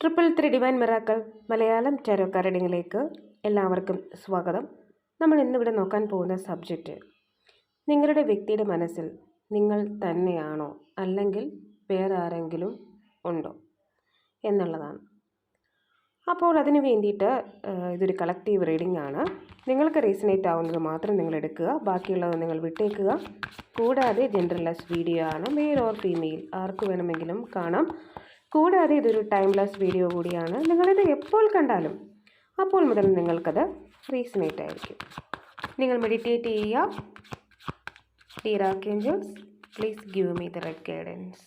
Triple three divine miracle Malayalam tarot റീഡിങ്ങിലേക്ക് എല്ലാവർക്കും സ്വാഗതം. നമ്മൾ ഇന്നിവിടെ നോക്കാൻ പോകുന്ന സബ്ജക്റ്റ് നിങ്ങളുടെ വ്യക്തിയുടെ മനസ്സിൽ നിങ്ങൾ തന്നെയാണോ? അല്ലെങ്കിൽ വേറെ ആരെങ്കിലും ഉണ്ടോ? എന്നുള്ളതാണ്. അപ്പോൾ അതിന് വേണ്ടിയിട്ട് ഇതൊരു കളക്റ്റീവ് റീഡിംഗ് ആണ്. നിങ്ങൾക്ക് റീസണേറ്റ് ആവുന്നത് മാത്രം നിങ്ങൾ എടുക്കുക. ബാക്കിയുള്ളത് നിങ്ങൾ വിട്ടേക്കുക. കൂടാതെ ജെൻഡർലെസ് വീഡിയോ ആണ്. മെയിൽ ഓർ ഫീമെയിൽ ആർക്ക് വേണമെങ്കിലും കാണാം. കൂടാതെ ഇതൊരു ടൈംലെസ് വീഡിയോ കൂടിയാണ്. നിങ്ങളിത് എപ്പോൾ കണ്ടാലും അപ്പോൾ മുതൽ നിങ്ങൾക്കത് റീസണേറ്റ് ആയിരിക്കും. നിങ്ങൾ മെഡിറ്റേറ്റ് ചെയ്യുക. Dear archangels please give me the red guidance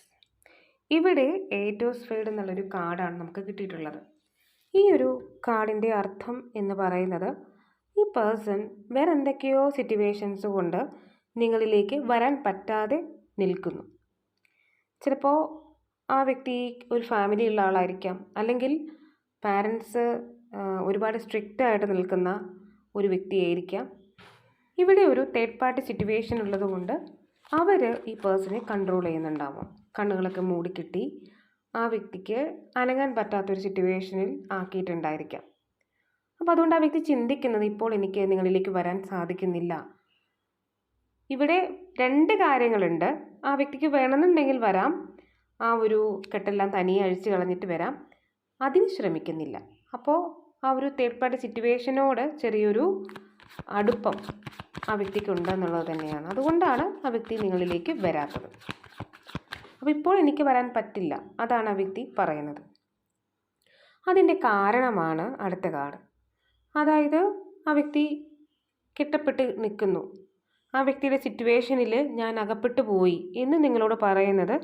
ഇവിടെ ഏറ്റോസ്ഫൈഡ് എന്നുള്ളൊരു കാർഡാണ് നമുക്ക് കിട്ടിയിട്ടുള്ളത്. ഈ ഒരു കാർഡിന്റെ അർത്ഥം എന്ന് പറയുന്നത് ഈ പേഴ്സൺ വേറെ എന്തൊക്കെയോ സിറ്റുവേഷൻസ് കൊണ്ട് നിങ്ങളിലേക്ക് വരാൻ പറ്റാതെ നിൽക്കുന്നു. ചിലപ്പോൾ ആ വ്യക്തി ഒരു ഫാമിലി ഉള്ള ആളായിരിക്കാം. അല്ലെങ്കിൽ പാരൻസ് ഒരുപാട് സ്ട്രിക്റ്റ് ആയിട്ട് നിൽക്കുന്ന ഒരു വ്യക്തിയായിരിക്കാം. ഇവിടെ ഒരു തേർഡ് പാർട്ടി സിറ്റുവേഷൻ ഉള്ളതുകൊണ്ട് അവർ ഈ പേഴ്സണെ കൺട്രോൾ ചെയ്യുന്നുണ്ടാവും. കണ്ണുകളൊക്കെ മൂടിക്കിട്ടി ആ വ്യക്തിക്ക് അനങ്ങാൻ പറ്റാത്തൊരു സിറ്റുവേഷനിൽ ആക്കിയിട്ടുണ്ടായിരിക്കാം. അപ്പോൾ അതുകൊണ്ട് ആ വ്യക്തി ചിന്തിക്കുന്നത് ഇപ്പോൾ എനിക്ക് നിങ്ങളിലേക്ക് വരാൻ സാധിക്കുന്നില്ല. ഇവിടെ രണ്ട് കാര്യങ്ങളുണ്ട്. ആ വ്യക്തിക്ക് വേണമെന്നുണ്ടെങ്കിൽ വരാം. ആ ഒരു കെട്ടെല്ലാം തനിയെ അഴിച്ചു കളഞ്ഞിട്ട് വരാം. അതിന് ശ്രമിക്കുന്നില്ല. അപ്പോൾ ആ ഒരു തേർഡ് പാർട്ടി സിറ്റുവേഷനോട് ചെറിയൊരു അടുപ്പം ആ വ്യക്തിക്ക് ഉണ്ടെന്നുള്ളത് തന്നെയാണ്. അതുകൊണ്ടാണ് ആ വ്യക്തി നിങ്ങളിലേക്ക് വരാത്തത്. അപ്പോൾ ഇപ്പോൾ എനിക്ക് വരാൻ പറ്റില്ല. അതാണ് ആ വ്യക്തി പറയുന്നത്. അതിന്റെ കാരണമാണ് അടുത്ത കാർഡ്. അതായത് ആ വ്യക്തി കെട്ടപ്പെട്ട് നിൽക്കുന്നു. ആ വ്യക്തിയുടെ സിറ്റുവേഷനിൽ ഞാൻ അകപ്പെട്ടു പോയി എന്ന് നിങ്ങളോട് പറയുന്നത്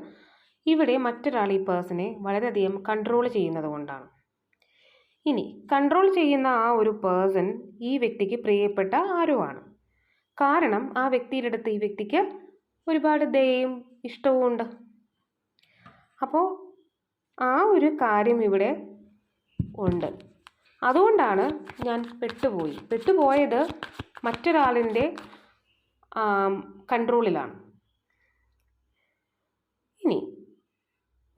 ഇവിടെ മറ്റൊരാൾ ഈ പേഴ്സണെ വളരെയധികം കൺട്രോൾ ചെയ്യുന്നത് കൊണ്ടാണ്. ഇനി കൺട്രോൾ ചെയ്യുന്ന ആ ഒരു പേഴ്സൺ ഈ വ്യക്തിക്ക് പ്രിയപ്പെട്ട ആരോ ആണ് കാരണം ആ വ്യക്തിയുടെ അടുത്ത് ഈ വ്യക്തിക്ക് ഒരുപാട് ദയയും ഇഷ്ടവും ഉണ്ട്. അപ്പോൾ ആ ഒരു കാര്യം ഇവിടെ ഉണ്ട്. അതുകൊണ്ടാണ് ഞാൻ പെട്ടുപോയി. പെട്ടുപോയത് മറ്റൊരാളിന്റെ കൺട്രോളിലാണ് ഇനി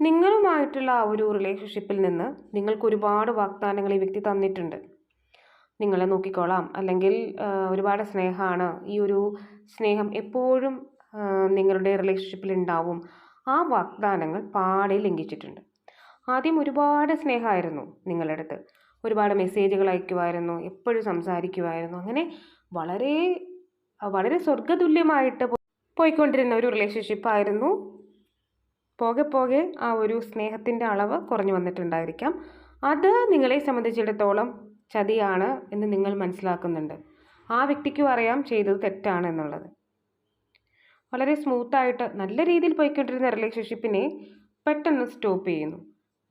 നിങ്ങളുമായിട്ടുള്ള ആ ഒരു റിലേഷൻഷിപ്പിൽ നിന്ന് നിങ്ങൾക്ക് ഒരുപാട് വാഗ്ദാനങ്ങൾ ഈ വ്യക്തി തന്നിട്ടുണ്ട്. നിങ്ങളെ നോക്കിക്കോളാം. അല്ലെങ്കിൽ ഒരുപാട് സ്നേഹമാണ്. ഈ ഒരു സ്നേഹം എപ്പോഴും നിങ്ങളുടെ റിലേഷൻഷിപ്പിൽ ഉണ്ടാവും. ആ വാഗ്ദാനങ്ങൾ പാടെ ലംഘിച്ചിട്ടുണ്ട്. ആദ്യം ഒരുപാട് സ്നേഹമായിരുന്നു നിങ്ങളുടെ അടുത്ത്. ഒരുപാട് മെസ്സേജുകൾ അയക്കുമായിരുന്നു. എപ്പോഴും സംസാരിക്കുമായിരുന്നു. അങ്ങനെ വളരെ വളരെ സ്വർഗതുല്യമായിട്ട് പോയിക്കൊണ്ടിരുന്ന ഒരു റിലേഷൻഷിപ്പായിരുന്നു പോകെ പോകെ ആ ഒരു സ്നേഹത്തിന്റെ അളവ് കുറഞ്ഞു വന്നിട്ടുണ്ടായിരിക്കാം. അത് നിങ്ങളെ സംബന്ധിച്ചിടത്തോളം ചതിയാണ് എന്ന് നിങ്ങൾ മനസ്സിലാക്കുന്നുണ്ട്. ആ വ്യക്തിക്കും അറിയാം ചെയ്തത് തെറ്റാണ് എന്നുള്ളത്. വളരെ സ്മൂത്തായിട്ട് നല്ല രീതിയിൽ പോയിക്കൊണ്ടിരുന്ന റിലേഷൻഷിപ്പിനെ പെട്ടെന്ന് സ്റ്റോപ്പ് ചെയ്യുന്നു.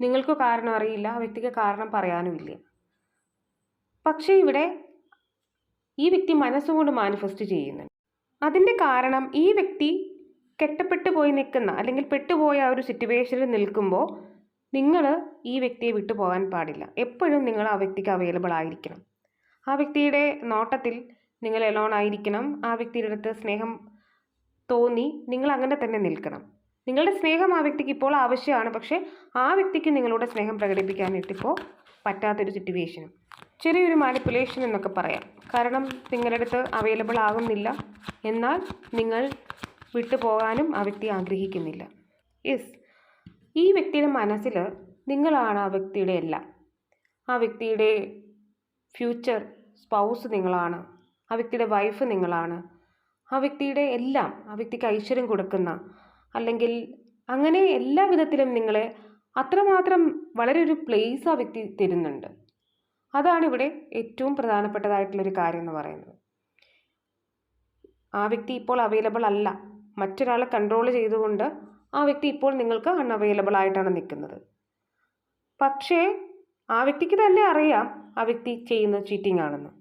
നിങ്ങൾക്ക് കാരണം അറിയില്ല ആ വ്യക്തിക്ക് കാരണം പറയാനുമില്ല. പക്ഷേ ഇവിടെ ഈ വ്യക്തി മനസ്സുകൊണ്ട് മാനിഫെസ്റ്റ് ചെയ്യുന്നുണ്ട്. അതിന്റെ കാരണം ഈ വ്യക്തി കെട്ടപ്പെട്ടു പോയി നിൽക്കുന്ന അല്ലെങ്കിൽ പെട്ടുപോയ ആ ഒരു സിറ്റുവേഷനിൽ നിൽക്കുമ്പോൾ നിങ്ങൾ ഈ വ്യക്തിയെ വിട്ടു പോകാൻ പാടില്ല. എപ്പോഴും നിങ്ങൾ ആ വ്യക്തിക്ക് അവൈലബിൾ ആയിരിക്കണം. ആ വ്യക്തിയുടെ നോട്ടത്തിൽ നിങ്ങൾ എലോൺ ആയിരിക്കണം. ആ വ്യക്തിയുടെ അടുത്ത് സ്നേഹം തോന്നി നിങ്ങൾ അങ്ങനെ തന്നെ നിൽക്കണം. നിങ്ങളുടെ സ്നേഹം ആ വ്യക്തിക്ക് ഇപ്പോൾ ആവശ്യമാണ്. പക്ഷേ ആ വ്യക്തിക്ക് നിങ്ങളുടെ സ്നേഹം പ്രകടിപ്പിക്കാനായിട്ട് ഇപ്പോൾ പറ്റാത്തൊരു സിറ്റുവേഷനും ചെറിയൊരു മാനിപ്പുലേഷൻ എന്നൊക്കെ പറയാം. കാരണം നിങ്ങളുടെ അടുത്ത് അവൈലബിൾ ആകുന്നില്ല. എന്നാൽ നിങ്ങൾ വിട്ടു പോകാനും ആ വ്യക്തി ആഗ്രഹിക്കുന്നില്ല. യെസ് ഈ വ്യക്തിയുടെ മനസ്സിൽ നിങ്ങളാണ് ആ വ്യക്തിയുടെ എല്ലാം. ആ വ്യക്തിയുടെ ഫ്യൂച്ചർ സ്പൗസ് നിങ്ങളാണ്. ആ വ്യക്തിയുടെ വൈഫ് നിങ്ങളാണ്. ആ വ്യക്തിയുടെ എല്ലാം ആ വ്യക്തിക്ക് ഐശ്വര്യം കൊടുക്കുന്ന അല്ലെങ്കിൽ അങ്ങനെ എല്ലാ വിധത്തിലും നിങ്ങളെ അത്രമാത്രം വളരെ ഒരു പ്ലേസ് ആ വ്യക്തി തരുന്നുണ്ട്. അതാണ് ഇവിടെ ഏറ്റവും പ്രധാനപ്പെട്ടതായിട്ടുള്ളൊരു കാര്യം എന്ന് പറയുന്നത്. ആ വ്യക്തി ഇപ്പോൾ അവൈലബിൾ അല്ല. മറ്റൊരാളെ കൺട്രോൾ ചെയ്തുകൊണ്ട് ആ വ്യക്തി ഇപ്പോൾ നിങ്ങൾക്ക് അൺഅവൈലബിൾ ആയിട്ടാണ് നിൽക്കുന്നത്. പക്ഷേ ആ വ്യക്തിക്ക് തന്നെ അറിയാം ആ വ്യക്തി ചെയ്യുന്ന ചീറ്റിംഗ് ആണെന്ന്.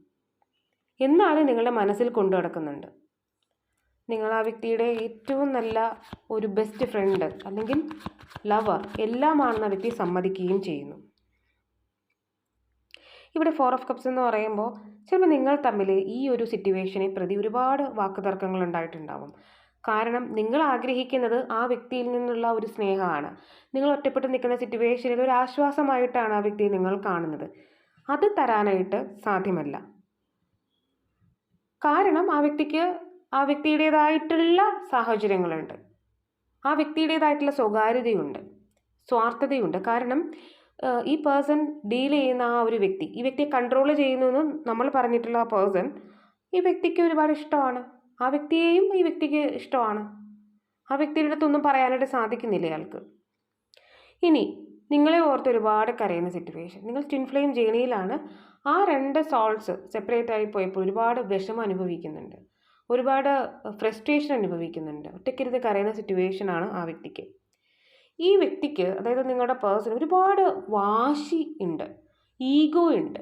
എന്നാലും നിങ്ങളുടെ മനസ്സിൽ കൊണ്ടു നടക്കുന്നുണ്ട്. നിങ്ങൾ ആ വ്യക്തിയുടെ ഏറ്റവും നല്ല ഒരു ബെസ്റ്റ് ഫ്രണ്ട് അല്ലെങ്കിൽ ലവർ എല്ലാമാണെന്ന് വ്യക്തി സമ്മതിക്കുകയും ചെയ്യുന്നു. ഇവിടെ ഫോർ ഓഫ് കപ്സ് എന്ന് പറയുമ്പോൾ ചിലപ്പോൾ നിങ്ങൾ തമ്മിൽ ഈ ഒരു സിറ്റുവേഷനെ പ്രതി ഒരുപാട് വാക്കുതർക്കങ്ങൾ ഉണ്ടായിട്ടുണ്ടാവും. കാരണം നിങ്ങൾ ആഗ്രഹിക്കുന്നത് ആ വ്യക്തിയിൽ നിന്നുള്ള ഒരു സ്നേഹമാണ്. നിങ്ങൾ ഒറ്റപ്പെട്ട് നിൽക്കുന്ന സിറ്റുവേഷനിൽ ഒരു ആശ്വാസമായിട്ടാണ് ആ വ്യക്തിയെ നിങ്ങൾ കാണുന്നത്. അത് തരാനായിട്ട് സാധ്യമല്ല. കാരണം ആ വ്യക്തിക്ക് ആ വ്യക്തിയുടേതായിട്ടുള്ള സാഹചര്യങ്ങളുണ്ട്. ആ വ്യക്തിയുടേതായിട്ടുള്ള സ്വകാര്യതയുണ്ട്. സ്വാർത്ഥതയുണ്ട്. കാരണം ഈ പേഴ്സൺ ഡീൽ ചെയ്യുന്ന ആ ഒരു വ്യക്തി ഈ വ്യക്തിയെ കൺട്രോൾ ചെയ്യുന്നു നമ്മൾ പറഞ്ഞിട്ടുള്ള ആ പേഴ്സൺ ഈ വ്യക്തിക്ക് ഒരുപാട് ഇഷ്ടമാണ്. ആ വ്യക്തിയെയും ഈ വ്യക്തിക്ക് ഇഷ്ടമാണ്. ആ വ്യക്തിയുടെ അടുത്തൊന്നും പറയാനായിട്ട് സാധിക്കുന്നില്ല അയാൾക്ക്? ഇനി നിങ്ങളെ ഓർത്ത് ഒരുപാട് കരയുന്ന സിറ്റുവേഷൻ നിങ്ങൾ ട്വിൻ ഫ്ലെയിം ജേണിയിലാണ് ആ രണ്ട് സോൾസ് സെപ്പറേറ്റ് ആയി പോയപ്പോൾ ഒരുപാട് വിഷമം അനുഭവിക്കുന്നുണ്ട്. ഒരുപാട് ഫ്രസ്ട്രേഷൻ അനുഭവിക്കുന്നുണ്ട്. ഒറ്റയ്ക്കിരുന്ന് കരയുന്ന സിറ്റുവേഷനാണ് ആ വ്യക്തിക്ക്. ഈ വ്യക്തിക്ക് അതായത് നിങ്ങളുടെ പേഴ്സൺ ഒരുപാട് വാശി ഉണ്ട്. ഈഗോ ഉണ്ട്.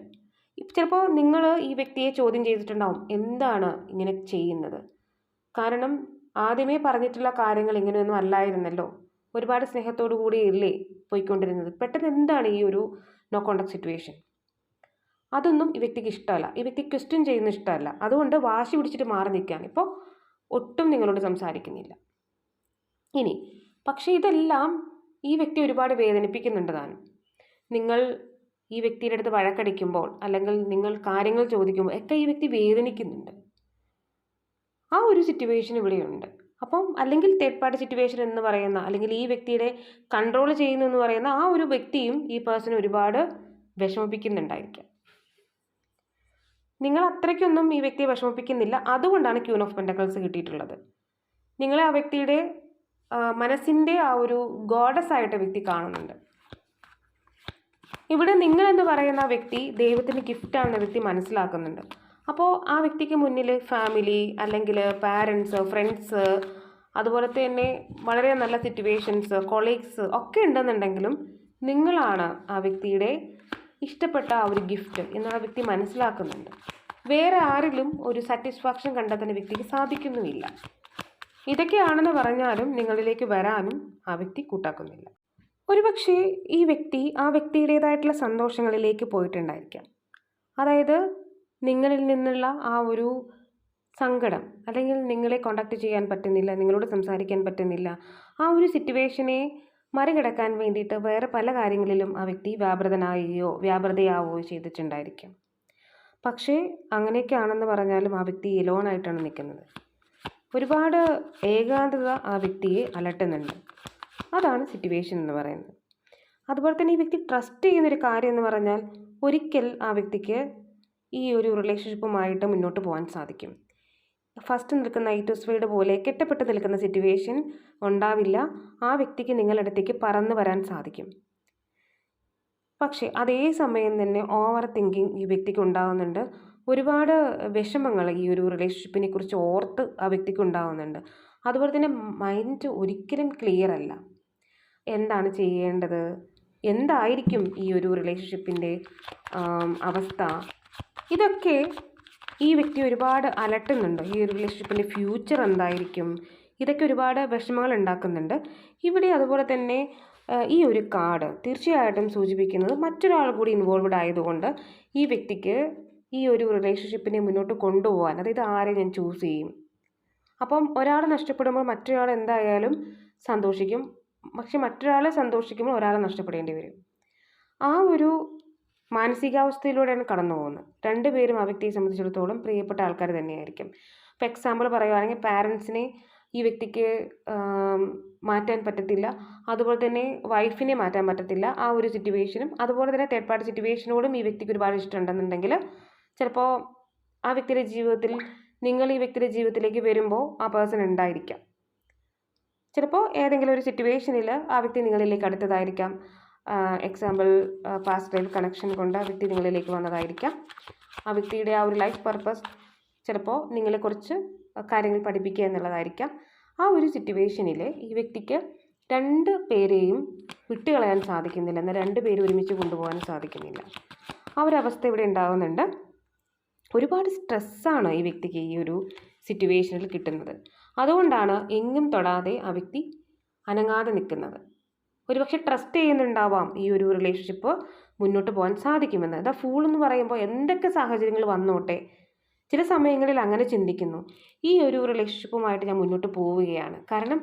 ചിലപ്പോൾ നിങ്ങൾ ഈ വ്യക്തിയെ ചോദ്യം ചെയ്തിട്ടുണ്ടാവും എന്താണ് ഇങ്ങനെ ചെയ്യുന്നത്? കാരണം ആദ്യമേ പറഞ്ഞിട്ടുള്ള കാര്യങ്ങൾ ഇങ്ങനെയൊന്നും അല്ലായിരുന്നല്ലോ. ഒരുപാട് സ്നേഹത്തോടു കൂടി ഇല്ലേ പോയിക്കൊണ്ടിരുന്നത്. പെട്ടെന്ന് എന്താണ് ഈ ഒരു നോ കോണ്ടാക്ട് സിറ്റുവേഷൻ അതൊന്നും ഈ വ്യക്തിക്ക് ഇഷ്ടമല്ല. ഈ വ്യക്തി ക്വസ്റ്റ്യൻ ചെയ്യുന്ന ഇഷ്ടമല്ല. അതുകൊണ്ട് വാശി പിടിച്ചിട്ട് മാറി നിൽക്കുകയാണ്. ഇപ്പോൾ ഒട്ടും നിങ്ങളോട് സംസാരിക്കുന്നില്ല. ഇനി പക്ഷേ ഇതെല്ലാം ഈ വ്യക്തി ഒരുപാട് വേദനിപ്പിക്കുന്നുണ്ട് താനും. നിങ്ങൾ ഈ വ്യക്തിയുടെ അടുത്ത് വഴക്കടിക്കുമ്പോൾ അല്ലെങ്കിൽ നിങ്ങൾ കാര്യങ്ങൾ ചോദിക്കുമ്പോൾ ഒക്കെ ഈ വ്യക്തി വേദനിക്കുന്നുണ്ട്. ആ ഒരു സിറ്റുവേഷൻ ഇവിടെയുണ്ട്. അപ്പം അല്ലെങ്കിൽ തേർഡ് പാർട്ടി സിറ്റുവേഷൻ എന്ന് പറയുന്ന അല്ലെങ്കിൽ ഈ വ്യക്തിയുടെ കൺട്രോൾ ചെയ്യുന്നു എന്ന് പറയുന്ന ആ ഒരു വ്യക്തിയും ഈ പേഴ്സൺ ഒരുപാട് വിഷമിപ്പിക്കുന്നുണ്ടായിരിക്കാം. നിങ്ങൾ അത്രയ്ക്കൊന്നും ഈ വ്യക്തിയെ വിഷമിപ്പിക്കുന്നില്ല. അതുകൊണ്ടാണ് ക്യൂൺ ഓഫ് പെൻഡക്കൾസ് കിട്ടിയിട്ടുള്ളത്. നിങ്ങളെ ആ വ്യക്തിയുടെ മനസ്സിന്റെ ആ ഒരു ഗോഡസ് ആയിട്ട് വ്യക്തി കാണുന്നുണ്ട്. ഇവിടെ നിങ്ങൾ എന്ന് പറയുന്ന ആ വ്യക്തി ദൈവത്തിന്റെ ഗിഫ്റ്റാണെന്ന് വ്യക്തി മനസ്സിലാക്കുന്നുണ്ട്. അപ്പോൾ ആ വ്യക്തിക്ക് മുന്നിൽ ഫാമിലി അല്ലെങ്കിൽ പാരൻസ് ഫ്രണ്ട്സ് അതുപോലെ തന്നെ വളരെ നല്ല സിറ്റുവേഷൻസ് കൊളീഗ്സ് ഒക്കെ ഉണ്ടെന്നുണ്ടെങ്കിലും നിങ്ങളാണ് ആ വ്യക്തിയുടെ ഇഷ്ടപ്പെട്ട ആ ഒരു ഗിഫ്റ്റ് എന്ന് ആ വ്യക്തി മനസ്സിലാക്കുന്നുണ്ട്. വേറെ ആരിലും ഒരു സാറ്റിസ്ഫാക്ഷൻ കണ്ടെത്തുന്ന വ്യക്തിക്ക് സാധിക്കുന്നുമില്ല. ഇതൊക്കെയാണെന്ന് പറഞ്ഞാലും നിങ്ങളിലേക്ക് വരാനും ആ വ്യക്തി കൂട്ടാക്കുന്നില്ല. ഒരുപക്ഷെ ഈ വ്യക്തി ആ വ്യക്തിയുടേതായിട്ടുള്ള സന്തോഷങ്ങളിലേക്ക് പോയിട്ടുണ്ടായിരിക്കാം. അതായത് നിങ്ങളിൽ നിന്നുള്ള ആ ഒരു സങ്കടം അല്ലെങ്കിൽ നിങ്ങളെ കോണ്ടാക്ട് ചെയ്യാൻ പറ്റുന്നില്ല നിങ്ങളോട് സംസാരിക്കാൻ പറ്റുന്നില്ല ആ ഒരു സിറ്റുവേഷനെ മറികടക്കാൻ വേണ്ടിയിട്ട് വേറെ പല കാര്യങ്ങളിലും ആ വ്യക്തി വ്യാപൃതനാവുകയോ വ്യാപൃതയാവുകയോ ചെയ്തിട്ടുണ്ടായിരിക്കാം. പക്ഷേ അങ്ങനെയൊക്കെയാണെന്ന് പറഞ്ഞാലും ആ വ്യക്തി എലോണായിട്ടാണ് നിൽക്കുന്നത്. ഒരുപാട് ഏകാന്തത ആ വ്യക്തിയെ അലട്ടുന്നുണ്ട്. അതാണ് സിറ്റുവേഷൻ എന്ന് പറയുന്നത്. അതുപോലെ തന്നെ ഈ വ്യക്തി ട്രസ്റ്റ് ചെയ്യുന്നൊരു കാര്യം എന്ന് പറഞ്ഞാൽ ഒരിക്കൽ ആ വ്യക്തിക്ക് ഈ ഒരു റിലേഷൻഷിപ്പുമായിട്ട് മുന്നോട്ട് പോകാൻ സാധിക്കും. ഫസ്റ്റ് നിൽക്കുന്ന ഐറ്റോസ്ഫൈഡ് പോലെ കെട്ടപ്പെട്ട് നിൽക്കുന്ന സിറ്റുവേഷൻ ഉണ്ടാവില്ല. ആ വ്യക്തിക്ക് നിങ്ങളുടെ അടുത്തേക്ക് പറന്നു വരാൻ സാധിക്കും. പക്ഷേ അതേ സമയം തന്നെ ഓവർ തിങ്കിങ് ഈ വ്യക്തിക്ക് ഉണ്ടാകുന്നുണ്ട് ഒരുപാട് വിഷമങ്ങൾ ഈ ഒരു റിലേഷൻഷിപ്പിനെ കുറിച്ച് ഓർത്ത് ആ വ്യക്തിക്ക് ഉണ്ടാകുന്നുണ്ട് അതുപോലെ തന്നെ മൈൻഡ് ഒരിക്കലും ക്ലിയർ അല്ല. എന്താണ് ചെയ്യേണ്ടത്? എന്തായിരിക്കും ഈ ഒരു റിലേഷൻഷിപ്പിന്റെ അവസ്ഥ? ഇതൊക്കെ ഈ വ്യക്തി ഒരുപാട് അലട്ടുന്നുണ്ട്. ഈ റിലേഷൻഷിപ്പിന്റെ ഫ്യൂച്ചർ എന്തായിരിക്കും? ഇതൊക്കെ ഒരുപാട് വിഷമങ്ങൾ ഉണ്ടാക്കുന്നുണ്ട്. ഇവിടെ അതുപോലെ തന്നെ ഈ ഒരു കാർഡ് തീർച്ചയായിട്ടും സൂചിപ്പിക്കുന്നത് മറ്റൊരാൾ കൂടി ഇൻവോൾവ്ഡ് ആയതുകൊണ്ട് ഈ വ്യക്തിക്ക് ഈ ഒരു റിലേഷൻഷിപ്പിനെ മുന്നോട്ട് കൊണ്ടുപോകാൻ അതായത് ആരെ ഞാൻ ചൂസ് ചെയ്യും? അപ്പം ഒരാൾ നഷ്ടപ്പെടുമ്പോൾ മറ്റൊരാൾ എന്തായാലും സന്തോഷിക്കും. പക്ഷെ മറ്റൊരാളെ സന്തോഷിക്കുമ്പോൾ ഒരാളെ നഷ്ടപ്പെടേണ്ടി വരും. ആ ഒരു മാനസികാവസ്ഥയിലൂടെയാണ് കടന്നു പോകുന്നത്. രണ്ടുപേരും ആ വ്യക്തിയെ സംബന്ധിച്ചിടത്തോളം പ്രിയപ്പെട്ട ആൾക്കാർ തന്നെയായിരിക്കും. ഇപ്പോൾ എക്സാമ്പിൾ പറയുകയാണെങ്കിൽ പാരൻസിനെ ഈ വ്യക്തിക്ക് മാറ്റാൻ പറ്റത്തില്ല. അതുപോലെ തന്നെ വൈഫിനെ മാറ്റാൻ പറ്റത്തില്ല. ആ ഒരു സിറ്റുവേഷനും അതുപോലെ തന്നെ തേർഡ് പാർട്ടി സിറ്റുവേഷനോടും ഈ വ്യക്തിക്ക് ഒരുപാട് ഇഷ്ടമുണ്ടെന്നുണ്ടെങ്കിൽ ചിലപ്പോൾ ആ വ്യക്തിയുടെ ജീവിതത്തിൽ നിങ്ങൾ ഈ വ്യക്തിയുടെ ജീവിതത്തിലേക്ക് വരുമ്പോൾ ആ പേഴ്സൺ ഉണ്ടായിരിക്കാം. ചിലപ്പോൾ ഏതെങ്കിലും ഒരു സിറ്റുവേഷനിൽ ആ വ്യക്തി നിങ്ങളിലേക്ക് അടുത്തതായിരിക്കാം. എക്സാമ്പിൾ പാസ്റ്റ് ലൈഫ് കണക്ഷൻ കൊണ്ട് ആ വ്യക്തി നിങ്ങളിലേക്ക് വന്നതായിരിക്കാം. ആ വ്യക്തിയുടെ ആ ഒരു ലൈഫ് പർപ്പസ് ചിലപ്പോൾ നിങ്ങളെക്കുറിച്ച് കാര്യങ്ങൾ പഠിപ്പിക്കുക എന്നുള്ളതായിരിക്കാം. ആ ഒരു സിറ്റുവേഷനിൽ ഈ വ്യക്തിക്ക് രണ്ട് പേരെയും വിട്ടുകളയാൻ സാധിക്കുന്നില്ല. എന്നാൽ രണ്ട് പേരും ഒരുമിച്ച് കൊണ്ടുപോകാൻ സാധിക്കുന്നില്ല. ആ ഒരു അവസ്ഥ ഇവിടെ ഉണ്ടാകുന്നുണ്ട്. ഒരുപാട് സ്ട്രെസ്സാണ് ഈ വ്യക്തിക്ക് ഈ ഒരു സിറ്റുവേഷനിൽ കിട്ടുന്നത്. അതുകൊണ്ടാണ് എങ്ങും തൊടാതെ ആ വ്യക്തി അനങ്ങാതെ നിൽക്കുന്നത്. ഒരുപക്ഷെ ട്രസ്റ്റ് ചെയ്യുന്നുണ്ടാവാം ഈ ഒരു റിലേഷൻഷിപ്പ് മുന്നോട്ട് പോകാൻ സാധിക്കുമെന്ന്. ദ ഫൂൾ എന്ന് പറയുമ്പോൾ എന്തൊക്കെ സാഹചര്യങ്ങൾ വന്നോട്ടെ ചില സമയങ്ങളിൽ അങ്ങനെ ചിന്തിക്കുന്നു. ഈ ഒരു റിലേഷൻഷിപ്പുമായിട്ട് ഞാൻ മുന്നോട്ട് പോവുകയാണ്. കാരണം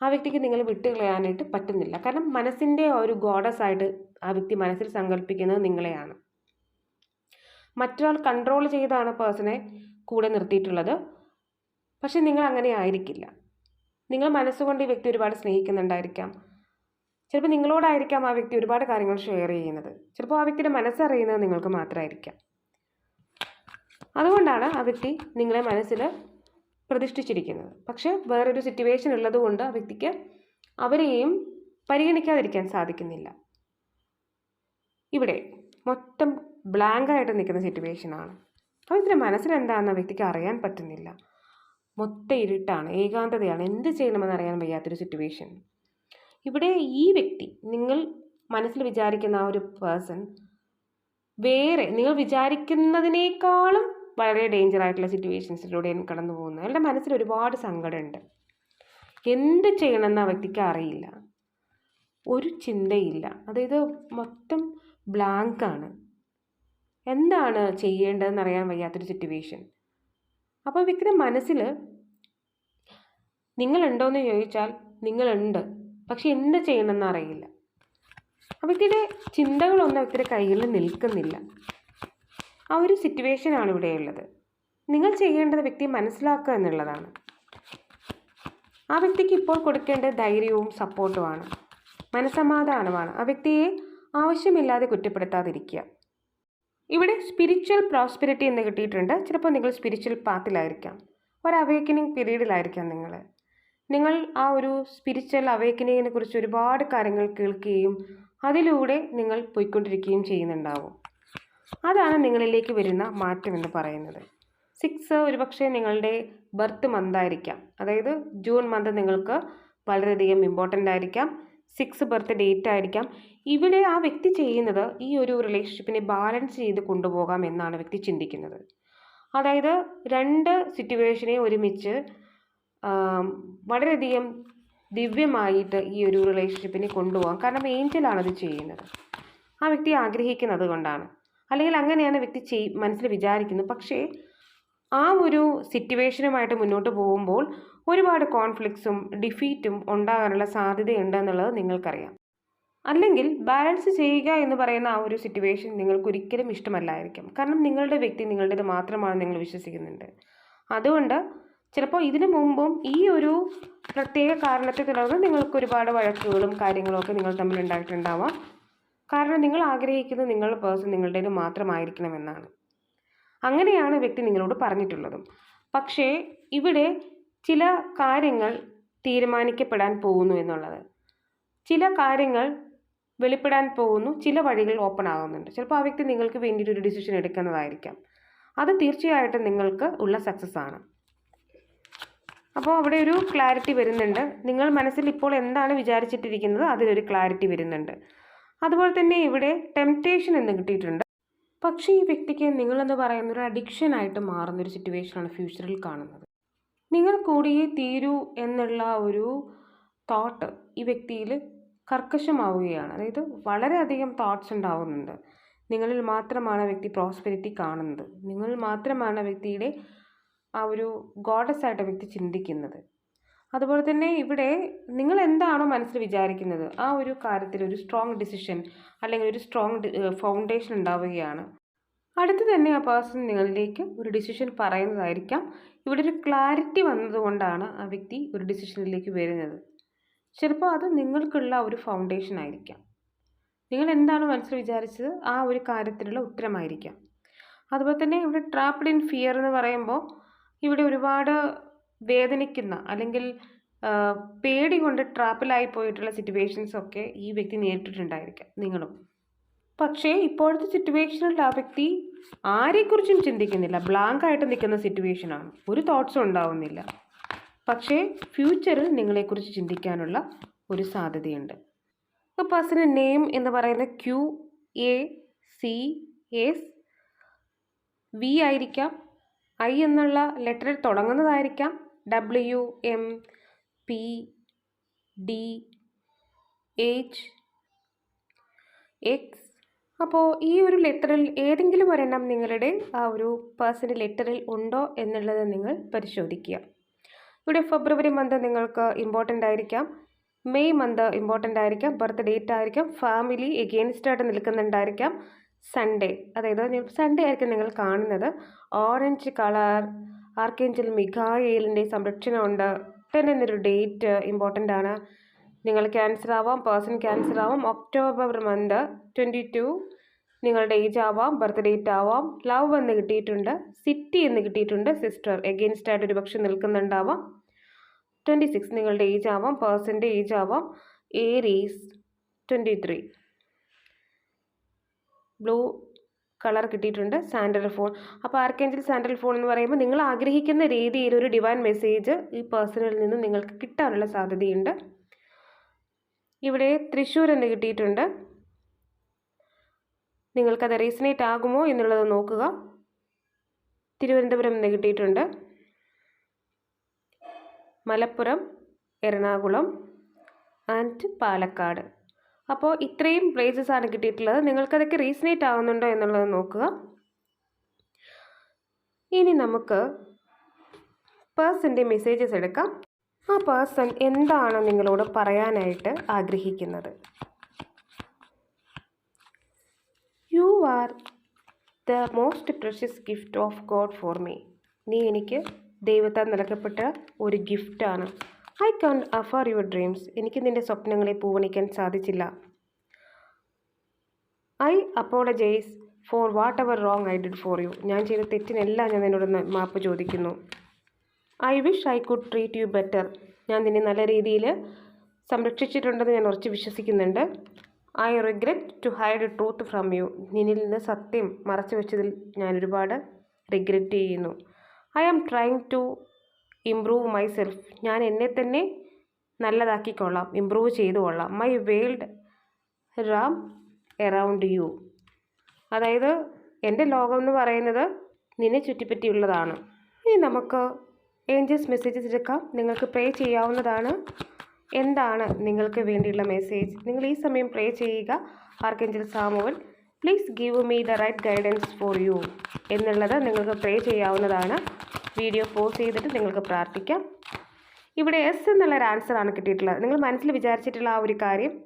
ആ വ്യക്തിക്ക് നിങ്ങൾ വിട്ടുകളയാനായിട്ട് പറ്റുന്നില്ല. കാരണം മനസ്സിന്റെ ഒരു ഗോഡസ് ആയിട്ട് ആ വ്യക്തി മനസ്സിൽ സങ്കല്പിക്കുന്നത് നിങ്ങളെയാണ്. മറ്റൊരാൾ കൺട്രോൾ ചെയ്താണ് പേഴ്സണെ കൂടെ നിർത്തിയിട്ടുള്ളത്. പക്ഷെ നിങ്ങൾ അങ്ങനെ ആയിരിക്കില്ല. നിങ്ങൾ മനസ്സുകൊണ്ട് ഈ വ്യക്തി ഒരുപാട് സ്നേഹിക്കുന്നുണ്ടായിരിക്കാം. ചിലപ്പോൾ നിങ്ങളോടായിരിക്കാം ആ വ്യക്തി ഒരുപാട് കാര്യങ്ങൾ ഷെയർ ചെയ്യുന്നത്. ചിലപ്പോൾ ആ വ്യക്തിയുടെ മനസ്സറിയുന്നത് നിങ്ങൾക്ക് മാത്രമായിരിക്കാം. അതുകൊണ്ടാണ് ആ വ്യക്തി നിങ്ങളെ മനസ്സിൽ പ്രതിഷ്ഠിച്ചിരിക്കുന്നത്. പക്ഷേ വേറൊരു സിറ്റുവേഷൻ ഉള്ളതുകൊണ്ട് ആ വ്യക്തിക്ക് അവരെയും പരിഗണിക്കാതിരിക്കാൻ സാധിക്കുന്നില്ല. ഇവിടെ മൊത്തം ബ്ലാങ്കായിട്ട് നിൽക്കുന്ന സിറ്റുവേഷനാണ്. അപ്പോൾ ഇതിന്റെ മനസ്സിലെന്താണെന്ന് ആ വ്യക്തിക്ക് അറിയാൻ പറ്റുന്നില്ല. മൊത്തം ഇരുട്ടാണ് ഏകാന്തതയാണ്. എന്ത് ചെയ്യണമെന്ന് അറിയാൻ വയ്യാത്തൊരു സിറ്റുവേഷൻ. ഇവിടെ ഈ വ്യക്തി നിങ്ങൾ മനസ്സിൽ വിചാരിക്കുന്ന ആ ഒരു പേഴ്സൺ വേറെ നിങ്ങൾ വിചാരിക്കുന്നതിനേക്കാളും വളരെ ഡേഞ്ചർ ആയിട്ടുള്ള സിറ്റുവേഷൻസിലൂടെയാണ് കടന്നു പോകുന്നത് അയാളുടെ മനസ്സിൽ ഒരുപാട് സങ്കടമുണ്ട്. എന്ത് ചെയ്യണമെന്ന് ആ വ്യക്തിക്ക് അറിയില്ല. ഒരു ചിന്തയില്ല. അതായത് മൊത്തം ബ്ലാങ്കാണ്. എന്താണ് ചെയ്യേണ്ടതെന്ന് അറിയാൻ വയ്യാത്തൊരു സിറ്റുവേഷൻ അപ്പോൾ വിക്രം മനസ്സിൽ നിങ്ങളുണ്ടോയെന്ന് ചോദിച്ചാൽ നിങ്ങളുണ്ട് പക്ഷെ എന്ത് ചെയ്യണമെന്ന് അറിയില്ല. അവരുടെ ചിന്തകളൊന്നും അവരുടെ കയ്യിൽ നിൽക്കുന്നില്ല. ആ ഒരു സിറ്റുവേഷനാണ് ഇവിടെയുള്ളത് നിങ്ങൾ ചെയ്യേണ്ടത് വ്യക്തി മനസ്സിലാക്കുക എന്നുള്ളതാണ്. ആ വ്യക്തിക്ക് ഇപ്പോൾ കൊടുക്കേണ്ട ധൈര്യവും സപ്പോർട്ടുമാണ് മനസമാധാനമാണ് ആ വ്യക്തിയെ ആവശ്യമില്ലാതെ കുറ്റപ്പെടുത്താതിരിക്കുക. ഇവിടെ സ്പിരിച്വൽ പ്രോസ്പെരിറ്റി എന്ന് കിട്ടിയിട്ടുണ്ട്. ചിലപ്പോൾ നിങ്ങൾ സ്പിരിച്വൽ പാത്തിലായിരിക്കാം ഒരു അവേക്കനിങ് പീരീഡിലായിരിക്കാം നിങ്ങൾ നിങ്ങൾ ആ ഒരു സ്പിരിച്വൽ അവേക്കനിങ്ങിനെ കുറിച്ച് ഒരുപാട് കാര്യങ്ങൾ കേൾക്കുകയും അതിലൂടെ നിങ്ങൾ പോയിക്കൊണ്ടിരിക്കുകയും ചെയ്യുന്നുണ്ടാവും. അതാണ് നിങ്ങളിലേക്ക് വരുന്ന മാറ്റം എന്ന് പറയുന്നത്. സിക്സ് ഒരുപക്ഷെ നിങ്ങളുടെ ബർത്ത് മന്ത് ആയിരിക്കാം. അതായത് ജൂൺ മന്ത് നിങ്ങൾക്ക് വളരെയധികം ഇമ്പോർട്ടന്റ് ആയിരിക്കാം. സിക്സ് ബർത്ത് ഡേറ്റ് ആയിരിക്കാം. ഇവിടെ ആ വ്യക്തി ചെയ്യുന്നത് ഈ ഒരു റിലേഷൻഷിപ്പിനെ ബാലൻസ് ചെയ്ത് കൊണ്ടുപോകാം എന്നാണ് വ്യക്തി ചിന്തിക്കുന്നത്. അതായത് രണ്ട് സിറ്റുവേഷനെ ഒരുമിച്ച് വളരെയധികം ദിവ്യമായിട്ട് ഈ ഒരു റിലേഷൻഷിപ്പിനെ കൊണ്ടുപോകാം. കാരണം ഏഞ്ചലാണ് അത് ചെയ്യുന്നത്. ആ വ്യക്തി ആഗ്രഹിക്കുന്നത് കൊണ്ടാണ്. അല്ലെങ്കിൽ അങ്ങനെയാണ് വ്യക്തി ചെയ് മനസ്സിൽ വിചാരിക്കുന്നത്. പക്ഷേ ആ ഒരു സിറ്റുവേഷനുമായിട്ട് മുന്നോട്ട് പോകുമ്പോൾ ഒരുപാട് കോൺഫ്ലിക്ട്സും ഡിഫീറ്റും ഉണ്ടാകാനുള്ള സാധ്യതയുണ്ട് എന്നുള്ളത് നിങ്ങൾക്കറിയാം. അല്ലെങ്കിൽ ബാലൻസ് ചെയ്യുക എന്ന് പറയുന്ന ആ ഒരു സിറ്റുവേഷൻ നിങ്ങൾക്ക് ഒരിക്കലും ഇഷ്ടമല്ലായിരിക്കും. കാരണം നിങ്ങളുടെ വ്യക്തി നിങ്ങളുടേത് മാത്രമാണ് നിങ്ങൾ വിശ്വസിക്കുന്നുണ്ട്. അതുകൊണ്ട് ചിലപ്പോൾ ഇതിനു മുമ്പും ഈ ഒരു പ്രത്യേക കാരണത്തെ തുടർന്ന് നിങ്ങൾക്ക് ഒരുപാട് വഴക്കുകളും കാര്യങ്ങളും ഒക്കെ നിങ്ങൾ തമ്മിൽ ഉണ്ടായിട്ടുണ്ടാവാം. കാരണം നിങ്ങൾ ആഗ്രഹിക്കുന്നത് നിങ്ങളുടെ പേഴ്സൺ നിങ്ങളുടേത് മാത്രമായിരിക്കണമെന്നാണ്. അങ്ങനെയാണ് വ്യക്തി നിങ്ങളോട് പറഞ്ഞിട്ടുള്ളതും. പക്ഷേ ഇവിടെ ചില കാര്യങ്ങൾ തീരുമാനിക്കപ്പെടാൻ പോകുന്നു എന്നുള്ളത്. ചില കാര്യങ്ങൾ വെളിപ്പെടാൻ പോകുന്നു. ചില വഴികൾ ഓപ്പൺ ആകുന്നുണ്ട് ചിലപ്പോൾ ആ വ്യക്തി നിങ്ങൾക്ക് വേണ്ടിയിട്ട് ഒരു ഡിസിഷൻ എടുക്കുന്നതായിരിക്കാം. അത് തീർച്ചയായിട്ടും നിങ്ങൾക്ക് ഉള്ള സക്സസ് ആണ്. അപ്പോൾ അവിടെ ഒരു ക്ലാരിറ്റി വരുന്നുണ്ട്. നിങ്ങൾ മനസ്സിൽ ഇപ്പോൾ എന്താണ് വിചാരിച്ചിട്ടിരിക്കുന്നത്? അതിലൊരു ക്ലാരിറ്റി വരുന്നുണ്ട്. അതുപോലെ തന്നെ ഇവിടെ ടെംപ്റ്റേഷൻ എന്ന് കിട്ടിയിട്ടുണ്ട്. പക്ഷേ ഈ വ്യക്തിക്ക് നിങ്ങളെന്ന് പറയുന്ന ഒരു അഡിക്ഷൻ ആയിട്ട് മാറുന്ന ഒരു സിറ്റുവേഷനാണ് ഫ്യൂച്ചറിൽ കാണുന്നത്. നിങ്ങൾ കൂടിയേ തീരൂ എന്നുള്ള ഒരു തോട്ട് ഈ വ്യക്തിയിൽ കർക്കശമാവുകയാണ്. അതായത് വളരെയധികം തോട്ട്സ് ഉണ്ടാവുന്നുണ്ട്. നിങ്ങളിൽ മാത്രമാണ് വ്യക്തി പ്രോസ്പെരിറ്റി കാണുന്നത്. നിങ്ങളിൽ മാത്രമാണ് വ്യക്തിയുടെ ആ ഒരു ഗോഡസ് ആയിട്ട് വ്യക്തി ചിന്തിക്കുന്നത്. അതുപോലെ തന്നെ ഇവിടെ നിങ്ങൾ എന്താണോ മനസ്സിൽ വിചാരിക്കുന്നത് ആ ഒരു കാര്യത്തിൽ ഒരു സ്ട്രോങ് ഡിസിഷൻ അല്ലെങ്കിൽ ഒരു സ്ട്രോങ് ഫൗണ്ടേഷൻ ഉണ്ടാവുകയാണ്. അടുത്ത് തന്നെ ആ പേഴ്സൺ നിങ്ങളിലേക്ക് ഒരു ഡിസിഷൻ പറയുന്നതായിരിക്കാം. ഇവിടെ ഒരു ക്ലാരിറ്റി വന്നതുകൊണ്ടാണ് ആ വ്യക്തി ഒരു ഡിസിഷനിലേക്ക് വരുന്നത്. ചിലപ്പോൾ അത് നിങ്ങൾക്കുള്ള ഒരു ഫൗണ്ടേഷൻ ആയിരിക്കാം. നിങ്ങൾ എന്താണ് മനസ്സിൽ വിചാരിച്ചത്? ആ ഒരു കാര്യത്തിനുള്ള ഉത്തരമായിരിക്കാം. അതുപോലെ തന്നെ ഇവിടെ ട്രാപ്ഡ് ഇൻ ഫിയർ എന്ന് പറയുമ്പോൾ ഇവിടെ ഒരുപാട് വേദനിക്കുന്ന അല്ലെങ്കിൽ പേടി കൊണ്ട് ട്രാപ്പിലായി പോയിട്ടുള്ള സിറ്റുവേഷൻസ് ഒക്കെ ഈ വ്യക്തി നേരിട്ടിട്ടുണ്ടായിരിക്കാം നിങ്ങളും. പക്ഷേ ഇപ്പോഴത്തെ സിറ്റുവേഷനിൽ ആ വ്യക്തി ആരെക്കുറിച്ചും ചിന്തിക്കുന്നില്ല. ബ്ലാങ്ക് ആയിട്ട് നിൽക്കുന്ന സിറ്റുവേഷനാണ് ഒരു തോട്ട്സും ഉണ്ടാവുന്നില്ല. പക്ഷേ ഫ്യൂച്ചറിൽ നിങ്ങളെക്കുറിച്ച് ചിന്തിക്കാനുള്ള ഒരു സാധ്യതയുണ്ട്. ഇപ്പോൾ പേഴ്സണൽ നെയിം എന്ന് പറയുന്ന Q A C S V ആയിരിക്കാം. ഐ എന്നുള്ള ലെറ്ററിൽ തുടങ്ങുന്നതായിരിക്കാം. W M P D H X അപ്പോൾ ഈ ഒരു ലെറ്ററിൽ ഏതെങ്കിലും ഒരെണ്ണം നിങ്ങളുടെ ആ ഒരു പേഴ്സണൽ ലെറ്ററിൽ ഉണ്ടോ എന്നുള്ളത് നിങ്ങൾ പരിശോധിക്കുക. ഇവിടെ ഫെബ്രുവരി മന്ത് നിങ്ങൾക്ക് ഇമ്പോർട്ടന്റ് ആയിരിക്കാം. മെയ് മന്ത് ഇമ്പോർട്ടന്റ് ആയിരിക്കാം. ബർത്ത് ഡേറ്റ് ആയിരിക്കാം. ഫാമിലി എഗെയിൻസ്റ്റ് ആയിട്ട് നിൽക്കുന്നുണ്ടായിരിക്കാം. സൺഡേ അതായത് സൺഡേ ആയിരിക്കും നിങ്ങൾ കാണുന്നത്. ഓറഞ്ച് കളർ ആർക്കേഞ്ചൽ മിഖായേലിന്റെ സംരക്ഷണമുണ്ട് ടെൻ എന്നൊരു ഡേറ്റ് ഇമ്പോർട്ടന്റ് ആണ്. നിങ്ങൾ ക്യാൻസർ ആവാം പേഴ്സൺ ക്യാൻസർ ആവാം. ഒക്ടോബർ മന്ത് ട്വന്റി ടു നിങ്ങളുടെ ഏജ് ആവാം ബർത്ത് ഡേറ്റ് ആവാം ലവ് എന്ന് കിട്ടിയിട്ടുണ്ട് സിറ്റി എന്ന് കിട്ടിയിട്ടുണ്ട് സിസ്റ്റർ എഗെയിൻസ്റ്റ് ആയിട്ട് ഒരു പക്ഷെ നിൽക്കുന്നുണ്ടാവാം. ട്വന്റി സിക്സ് നിങ്ങളുടെ ഏജ് ആവാം പേഴ്സന്റെ ഏജ് ആവാം Aries twenty three blue colour കിട്ടിയിട്ടുണ്ട് സാൻഡൽ ഫോൺ അപ്പോൾ ആർക്കെങ്കിൽ സാൻഡൽ ഫോൺ എന്ന് പറയുമ്പോൾ നിങ്ങൾ ആഗ്രഹിക്കുന്ന രീതിയിൽ ഒരു ഡിവൈൻ മെസ്സേജ് ഈ പേഴ്സണിൽ നിന്ന് നിങ്ങൾക്ക് കിട്ടാനുള്ള സാധ്യതയുണ്ട്. ഇവിടെ തൃശ്ശൂർ എന്ന് കിട്ടിയിട്ടുണ്ട്. നിങ്ങൾക്കത് റീസണേറ്റ് ആകുമോ എന്നുള്ളത് നോക്കുക. തിരുവനന്തപുരം എന്ന് കിട്ടിയിട്ടുണ്ട്. മലപ്പുറം എറണാകുളം ആൻഡ് പാലക്കാട്. അപ്പോൾ ഇത്രയും പ്ലേസസ് ആണ് കിട്ടിയിട്ടുള്ളത്. നിങ്ങൾക്കതൊക്കെ റീസണേറ്റ് ആവുന്നുണ്ടോ എന്നുള്ളത് നോക്കുക. ഇനി നമുക്ക് പേഴ്സന്റെ മെസ്സേജസ് എടുക്കാം. ആ പേഴ്സൺ എന്താണ് നിങ്ങളോട് പറയാനായിട്ട് ആഗ്രഹിക്കുന്നത്? You are the most precious gift of God for me നീ എനിക്ക് ദൈവത്താൽ നൽകപ്പെട്ട ഒരു ഗിഫ്റ്റാണ് I can offer your dreams എനിക്ക് നിന്റെ സ്വപ്നങ്ങളെ പൂവണിക്കാൻ സാധിച്ചില്ല. I apologise for whatever wrong I did for you ഞാൻ ചെയ്ത തെറ്റിനെല്ലാം ഞാൻ നിന്നോട് മാപ്പ് ചോദിക്കുന്നു. I wish I could treat you better ഞാൻ നിന്നെ നല്ല രീതിയിൽ സംരക്ഷിച്ചിട്ടുണ്ടെന്ന് ഞാൻ ഉറച്ച് വിശ്വസിക്കുന്നുണ്ട്. I regret to hide truth from you. നിന്നിൽ നിന്ന് സത്യം മറച്ചു വെച്ചതിൽ ഞാൻ ഒരുപാട് റിഗ്രറ്റ് ചെയ്യുന്നു. I am trying to improve myself. ഞാൻ എന്നെ തന്നെ നല്ലതാക്കിക്കൊള്ളാം ഇമ്പ്രൂവ് ചെയ്തു കൊള്ളാം. My world ram around you. അതായത് എന്റെ ലോകം എന്ന് പറയുന്നത് നിന്നെ ചുറ്റിപ്പറ്റിയുള്ളതാണ്. ഇനി നമുക്ക് ഏഞ്ചൽസ് മെസ്സേജസ് എടുക്കാം. നിങ്ങൾക്ക് പ്രേ ചെയ്യാവുന്നതാണ്. എന്താണ് നിങ്ങൾക്ക് വേണ്ടിയുള്ള മെസ്സേജ് നിങ്ങൾ ഈ സമയം പ്രേ ചെയ്യുക. Archangel Samuel please give me the right guidance for you എന്നുള്ളത് നിങ്ങൾക്ക് പ്രേ ചെയ്യാവുന്നതാണ്. വീഡിയോ പോസ് ചെയ്തിട്ട് നിങ്ങൾക്ക് പ്രാർത്ഥിക്കാം. ഇവിടെ എസ് എന്നുള്ളൊരു ആൻസറാണ് കിട്ടിയിട്ടുള്ളത്. നിങ്ങൾ മനസ്സിൽ വിചാരിച്ചിട്ടുള്ള ആ ഒരു കാര്യം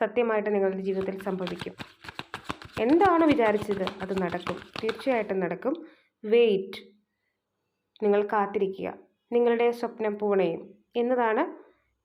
സത്യമായിട്ട് നിങ്ങളുടെ ജീവിതത്തിൽ സംഭവിക്കും. എന്താണ് വിചാരിച്ചത്? അത് നടക്കും. തീർച്ചയായിട്ടും നടക്കും. വെയിറ്റ് നിങ്ങൾ കാത്തിരിക്കുക. നിങ്ങളുടെ സ്വപ്നം പൂണയും. എന്നതാണ്